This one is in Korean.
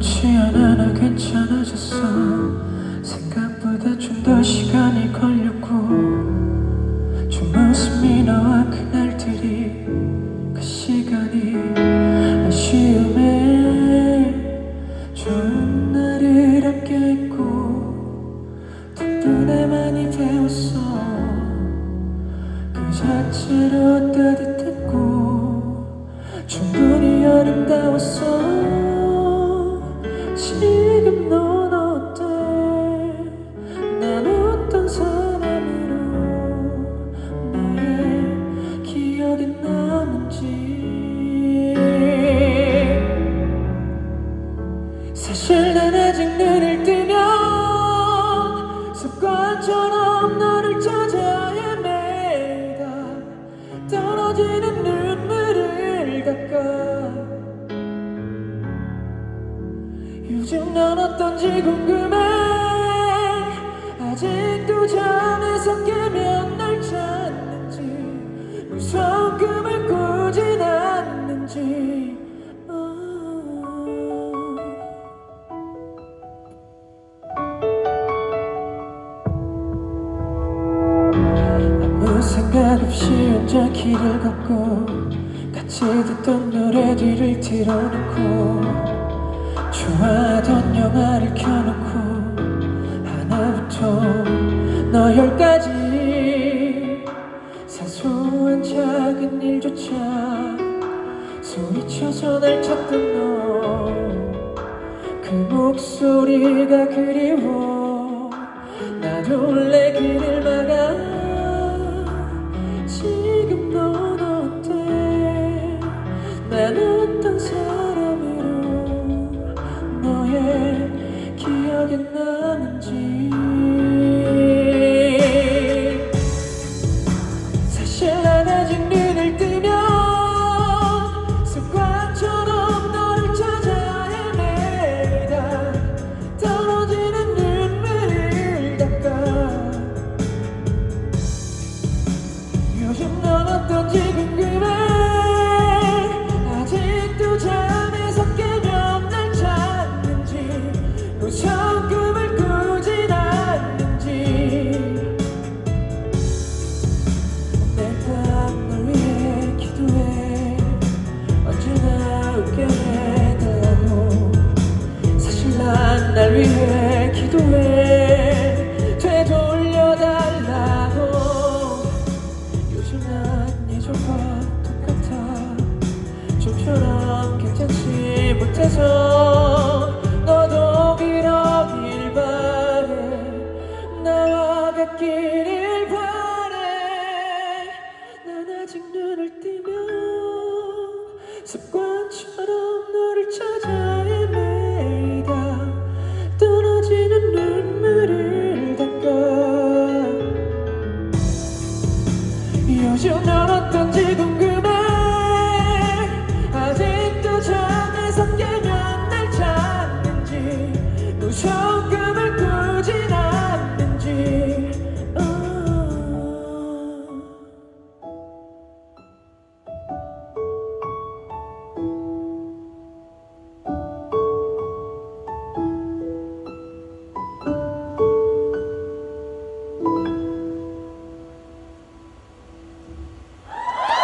아무렇지 않아 나 괜찮아졌어. 생각보다 좀 더 시간이 걸렸고 좀 웃음이 나와 그날들이 그 시간이 아쉬움에 좋은 날을 함께 했고 덕분에 많이 배웠어. 그 자체로 따뜻했고 충분히 아름다웠어 지 어떤지 궁금해 아직도 잠에서 깨면 널 찾는지 무서운 꿈을 꾸진 않는지 어. 아무 생각 없이 혼자 길을 걷고 같이 듣던 노래들을 틀어놓고 좋아하던 영화를 켜놓고 하나부터 너 열까지. 사소한 작은 일조차 소리쳐서 날 찾던 너. 그 목소리가 그리워. 나도 원래 길을 습관처럼 너를 찾아 헤매다. 떠나지는 눈물을 닦아. 요즘 넌 어떤지 궁금해 아직도 잠에서 깨면 날 찾는지 무서워.